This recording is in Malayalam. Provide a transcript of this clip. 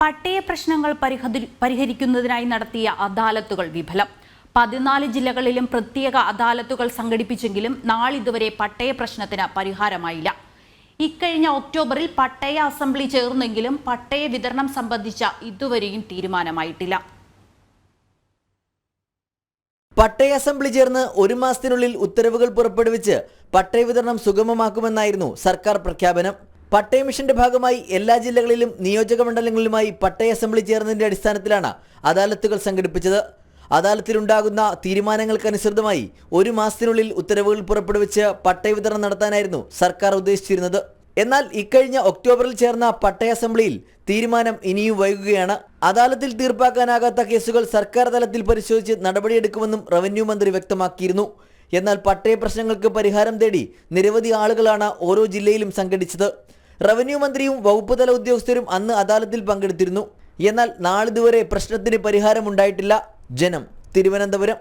പട്ടയ പ്രശ്നങ്ങൾ പരിഹരിക്കുന്നതിനായി നടത്തിയ അദാലത്തുകൾ വിഫലം. പതിനാല് ജില്ലകളിലും പ്രത്യേക അദാലത്തുകൾ സംഘടിപ്പിച്ചെങ്കിലും നാളിതുവരെ പട്ടയ പ്രശ്നത്തിന് പരിഹാരമായില്ല. ഇക്കഴിഞ്ഞ ഒക്ടോബറിൽ പട്ടയ അസംബ്ലി ചേർന്നെങ്കിലും പട്ടയ വിതരണം സംബന്ധിച്ച ഇതുവരെയും തീരുമാനമായിട്ടില്ല. പട്ടയ അസംബ്ലി ചേർന്ന് ഒരു മാസത്തിനുള്ളിൽ ഉത്തരവുകൾ പുറപ്പെടുവിച്ച് പട്ടയ വിതരണം സുഗമമാക്കുമെന്നായിരുന്നു സർക്കാർ പ്രഖ്യാപനം. പട്ടയ മിഷന്റെ ഭാഗമായി എല്ലാ ജില്ലകളിലും നിയോജക മണ്ഡലങ്ങളിലുമായി പട്ടയ അസംബ്ലി ചേർന്നതിന്റെ അടിസ്ഥാനത്തിലാണ് അദാലത്തുകൾ സംഘടിപ്പിച്ചത്. അദാലത്തിലുണ്ടാകുന്ന തീരുമാനങ്ങൾക്കനുസൃതമായി ഒരു മാസത്തിനുള്ളിൽ ഉത്തരവുകൾ പുറപ്പെടുവിച്ച് പട്ടയ വിതരണം നടത്താനായിരുന്നു സർക്കാർ ഉദ്ദേശിച്ചിരുന്നത്. എന്നാൽ ഇക്കഴിഞ്ഞ ഒക്ടോബറിൽ ചേർന്ന പട്ടയ അസംബ്ലിയിൽ തീരുമാനം ഇനിയും വൈകുകയാണ്. അദാലത്തിൽ തീർപ്പാക്കാനാകാത്ത കേസുകൾ സർക്കാർ തലത്തിൽ പരിശോധിച്ച് നടപടിയെടുക്കുമെന്നും റവന്യൂ മന്ത്രി വ്യക്തമാക്കിയിരുന്നു. എന്നാൽ പട്ടയ പ്രശ്നങ്ങൾക്ക് പരിഹാരം തേടി നിരവധി ആളുകളാണ് ഓരോ ജില്ലയിലും സംഘടിച്ചത്. റവന്യൂ മന്ത്രിയും വകുപ്പുതല ഉദ്യോഗസ്ഥരും അന്ന് അദാലത്തിൽ പങ്കെടുത്തിരുന്നു. എന്നാൽ നാളിതുവരെ പ്രശ്നത്തിന് പരിഹാരമുണ്ടായിട്ടില്ല. ജനം. തിരുവനന്തപുരം.